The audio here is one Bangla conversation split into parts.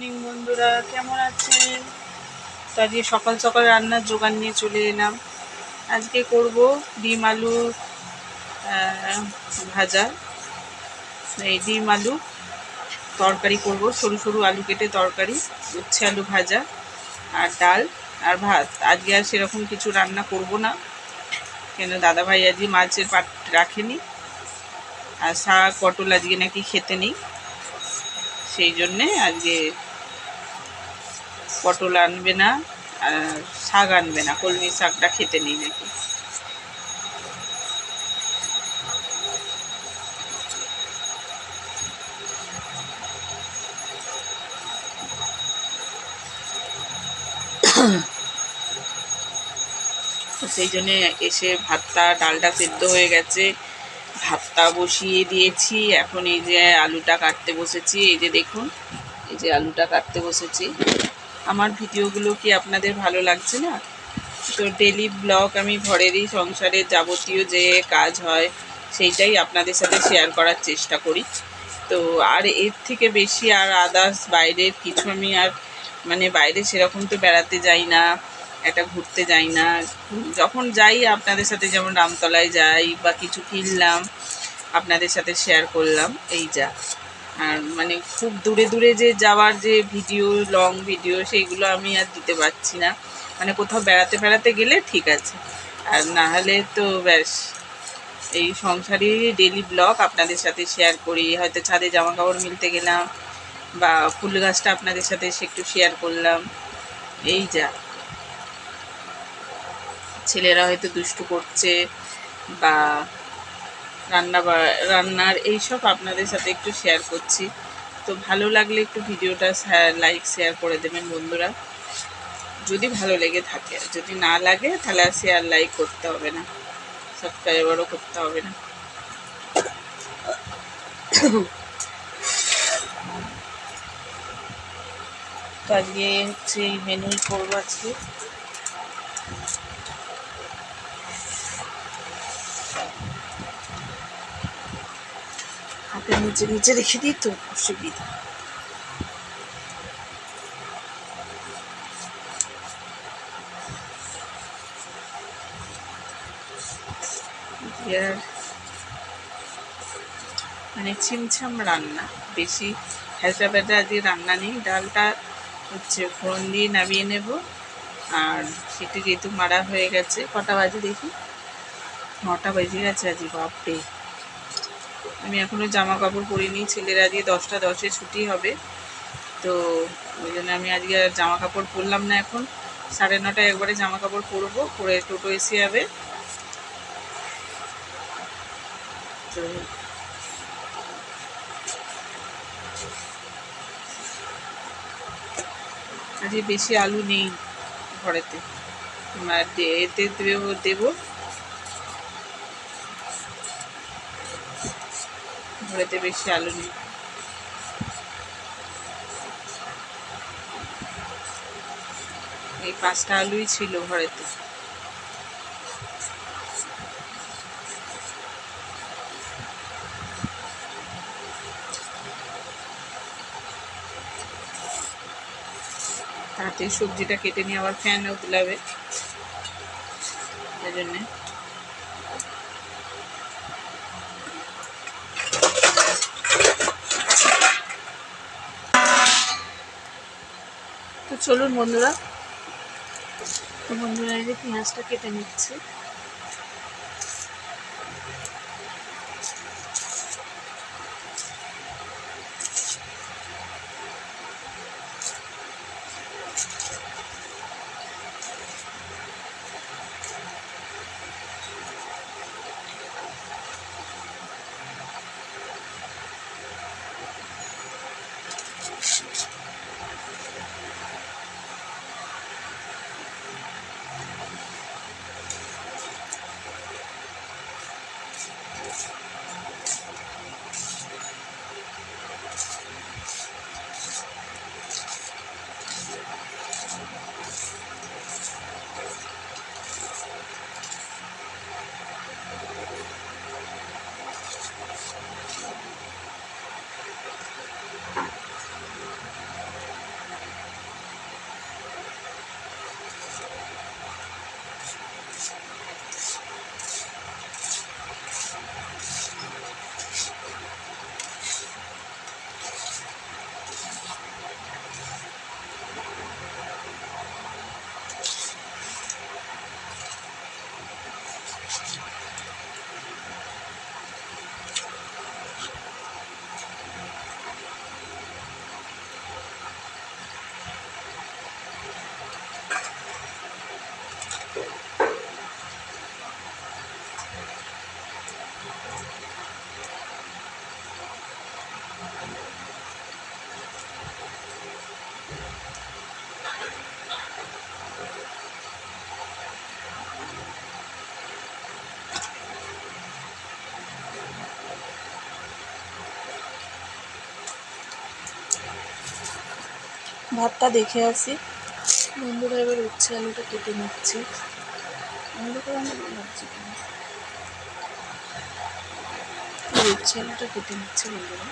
মর্নিং বন্ধুরা, কেমন আছেন? তো আজকে সকাল সকাল রান্নার জোগান নিয়ে চলে এলাম। আজকে করব ডিম আলু ভাজা। এই ডিম আলু তরকারি করব। সরু সরু আলু কেটে তরকারি, উচ্ছে আলু ভাজা আর ডাল আর ভাত। আজকে আর সেরকম কিছু রান্না করব না, কেন দাদাভাই আজকে মাছের পাট রাখেনি। আর শাক, পটল আজকে নাকি খেতে নেই। সেই জন্যে আজকে পটল আনবে না, আর শাক আনবে না, কলমি শাকটা খেতে নেই নাকি? সেই জন্যে এসে ভাতটা, ডালটা সেদ্ধ হয়ে গেছে। ভাতটা বসিয়ে দিয়েছি। এখন এই যে আলুটা কাটতে বসেছি। এই যে দেখুন, এই যে আলুটা কাটতে বসেছি। আমার ভিডিওগুলো কি আপনাদের ভালো লাগছে না? তো ডেলি ব্লগ আমি ঘরেরই সংসারের যাবতীয় যে কাজ হয়, সেইটাই আপনাদের সাথে শেয়ার করার চেষ্টা করি। তো আর এর থেকে বেশি আর আদার্স বাইরের কিছু আমি আর মানে বাইরে সেরকম তো বেড়াতে যাই না, একটা ঘুরতে যাই না। যখন যাই আপনাদের সাথে যেমন রামতলায় যাই বা কিছু কিনলাম, আপনাদের সাথে শেয়ার করলাম, এই যা। আর মানে খুব দূরে দূরে যে যাওয়ার যে ভিডিও লং ভিডিও সেইগুলো আমি আর দিতে পারছি না। মানে কোথাও বেড়াতে বেড়াতে গেলে ঠিক আছে। আর না হলে তো ব্যাস, এই সংসারেরই ডেলি ব্লগ আপনাদের সাথে শেয়ার করি। হয়তো ছাদে জামা কাপড় মিলতে গেলাম বা ফুল গাছটা আপনাদের সাথে একটু শেয়ার করলাম। এই যা। ছেলেরা হয়তো দুষ্টু করছে বা রান্না রান্নার এইসব আপনাদের সাথে একটু শেয়ার করছি। তো ভালো লাগলে একটু ভিডিওটা লাইক শেয়ার করে দেবেন বন্ধুরা। যদি ভালো লেগে থাকে, যদি না লাগে, তাহলে আর শেয়ার লাইক করতে হবে না। সাবস্ক্রাইবারও করতে হবে না। তো আজকে হচ্ছে এই মেনুই করব আজকে। নিচে নিচে রেখে দিই, তো অসুবিধা। মানে ছিমছাম রান্না, বেশি হ্যাঁচা প্যাঁচা দিয়ে রান্না নেই। ডালটা হচ্ছে ফোড়ন দিয়ে নামিয়ে নেব, আর সেটি যেহেতু মারা হয়ে গেছে, কটা বাজে দেখি? নটা বেজে গেছে আজকে বাপরে। আমি এখনও জামা কাপড় পরিনি, ছেলেরা দিয়ে দশটা দশে ছুটি হবে। তো ওই জন্য আমি আজকে আর জামা কাপড় পরলাম না এখন। সাড়ে নটায় একবারে জামা কাপড় পরবো, পরে টোটো এসে যাবে। তো আজকে বেশি আলু নেই ঘরেতে। এতে দেবো দেবো। ঘরেতে বেশি আলু নেই। এই পাঁচটা আলুই ছিল ঘরেতে। তাতে সবজিটা কেটে নিয়ে আবার ফ্যানেও দিলাবে এই জন্যে চলুন বন্ধুরা। বন্ধুরা এই যে পেঁয়াজটা কেটে নিচ্ছে। Christ. ভাতটা দেখে আসি। বন্ধুরা, এবার উচ্ছে আলুটা কেটে নিচ্ছি। অন্ধকার লাগছে উচ্ছে আলুটা কেটে নিচ্ছে বন্ধুরা।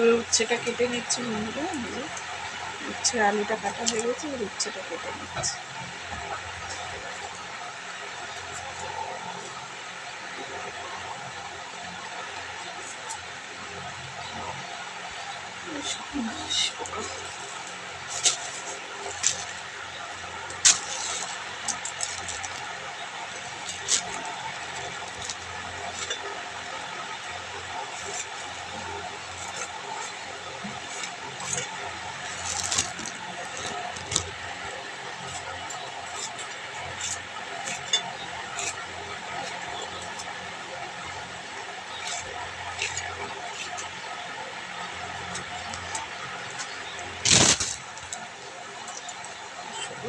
এবার উচ্ছেটা কেটে নিচ্ছি বন্ধুরা উচ্ছে আলুটা কাটা হয়ে গেছে, এবার উচ্ছেটা কেটে নিচ্ছি তো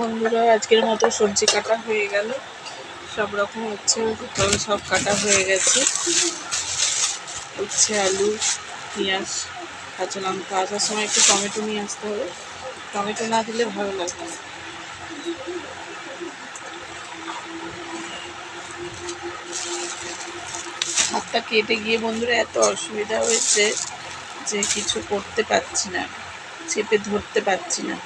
বন্ধুরা, আজকের মতো সবজি কাটা হয়ে গেল। সব রকম হচ্ছে সব কাটা হয়ে গেছে। উচ্ছে, আলু, পেঁয়াজ, কাঁচা লঙ্কা। আসার সময় একটু টমেটো নিয়ে আসতে হবে। টমেটো না দিলে ভালো লাগবে না। হাতটা কেটে গিয়ে বন্ধুরা, এত অসুবিধা হয়েছে যে কিছু করতে পারছি না, চেপে ধরতে পারছি না।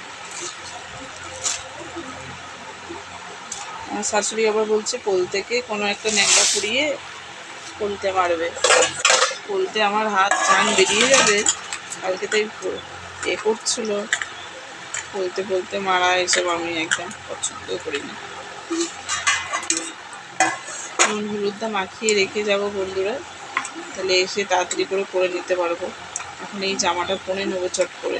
আমার শাশুড়ি আবার বলছে পোল থেকে কোনো একটা ন্যাংরা পুড়িয়ে পোলতে মারবে। পোলতে আমার হাত জান বেরিয়ে যাবে। কালকে তাই এ করছিল। বলতে বলতে মারা এসব আমি একদম পছন্দ করি না। নুন হলুদটা মাখিয়ে রেখে যাব বন্ধুরা। তাহলে এসে তাড়াতাড়ি করে করে নিতে পারব। এখন এই জামাটা পরে নেব চট করে।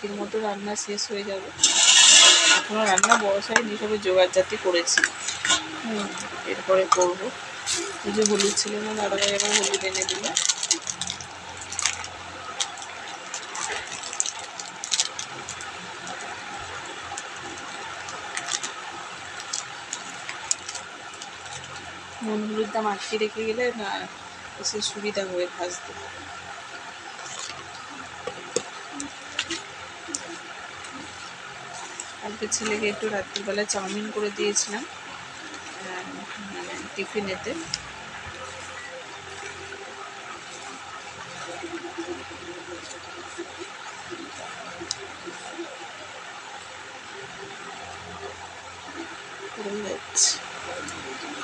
আজকের মতো রান্না শেষ হয়ে যাবে। এখনও রান্না বসাইনি সবে জোগাড় জাতি করেছি। হুম, এরপরে করব। যে হলুদ ছিল না, দাদাভাই আবার হলুদ এনে দিল। নুন দাম আটকে রেখে গেলে না এসে সুবিধা হয়ে ভাজতে কালকে ছেলেকে একটু রাত্রিবেলা চাউমিন করে দিয়েছিলাম মানে টিফিনেতে।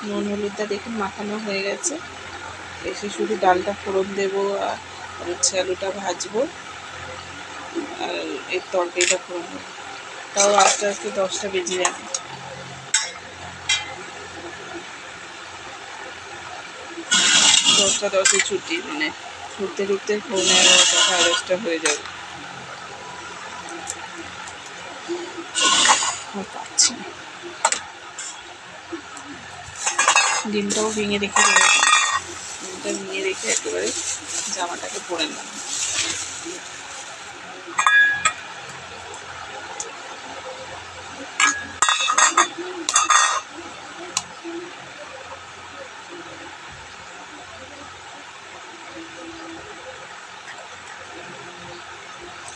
নুন হলুদটা দেখুন মাখানো হয়ে গেছে। এসে শুধু ডালটা ফোড়ন দেবো আর হচ্ছে আলুটা ভাজবো। আর এর তরকারিটা ফোড়ন দেবো। তাও আস্তে আস্তে দশটা বেজে যাবে দশটা দশে ছুটি মানে ঘুরতে ঘুরতে পৌনে এগারোটা, সাড়ে দশটা হয়ে যাবে। ডিমটাও ভেঙে রেখে ডিমটা ভেঙে রেখে একেবারে জামাটাকে পরে নেব।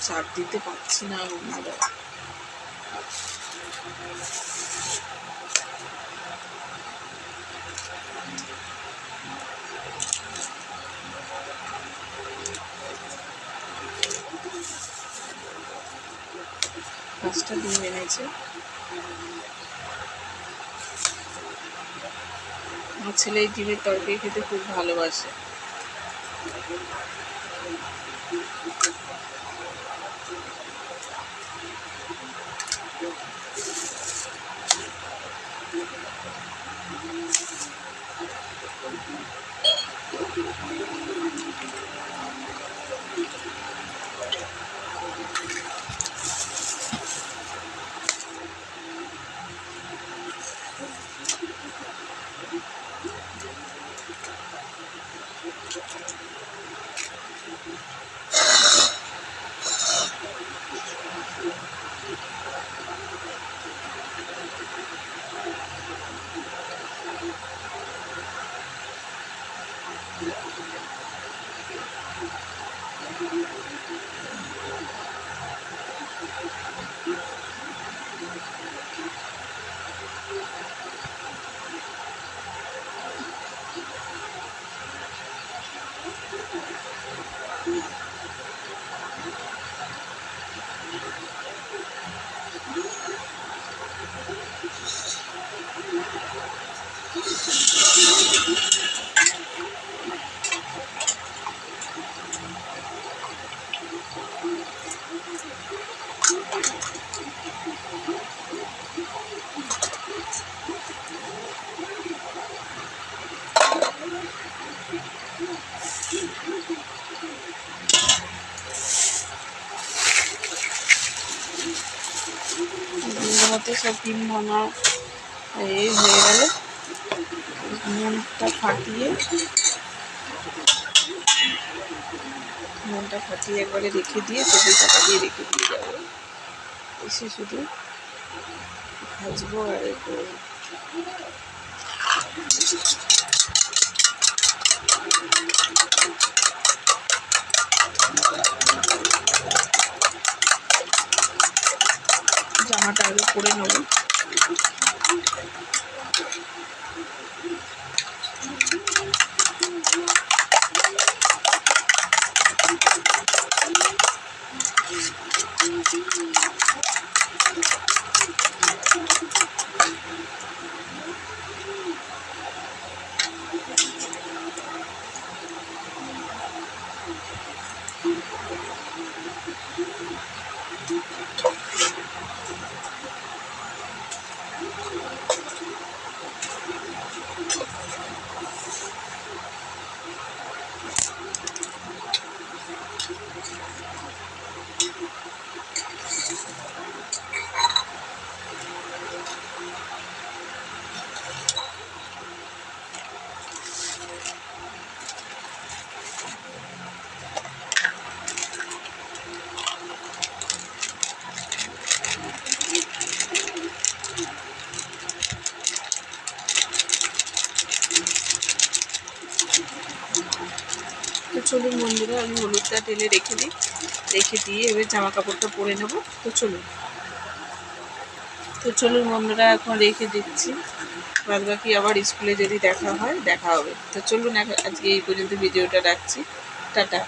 চাপ দিতে পারছি না বন্ধুরা পাঁচটা এনেছে। আমার ছেলে ডিমের তরকারি খেতে খুব ভালোবাসে। ডিমের মধ্যে সব ডিম ভাঙা এই হয়ে গেল। নুনটা ফাটিয়ে নুনটা ফাটিয়ে একবারে রেখে দিয়ে সবজি চাপা দিয়ে রেখে দিয়ে যাব। এসে শুধু ভাজবো আর এ জামাটা নেব। আমি ঢেলে রেখে দিই। রেখে দিয়ে এবার জামা কাপড়টা পরে নেব। তো চলুন। তো চলুন বন্ধুরা, এখন রেখে দিচ্ছি। বাদ বাকি আবার স্কুলে যদি দেখা হয়, দেখা হবে। তো চলুন আজকে এই পর্যন্ত ভিডিওটা রাখছি। টাটা।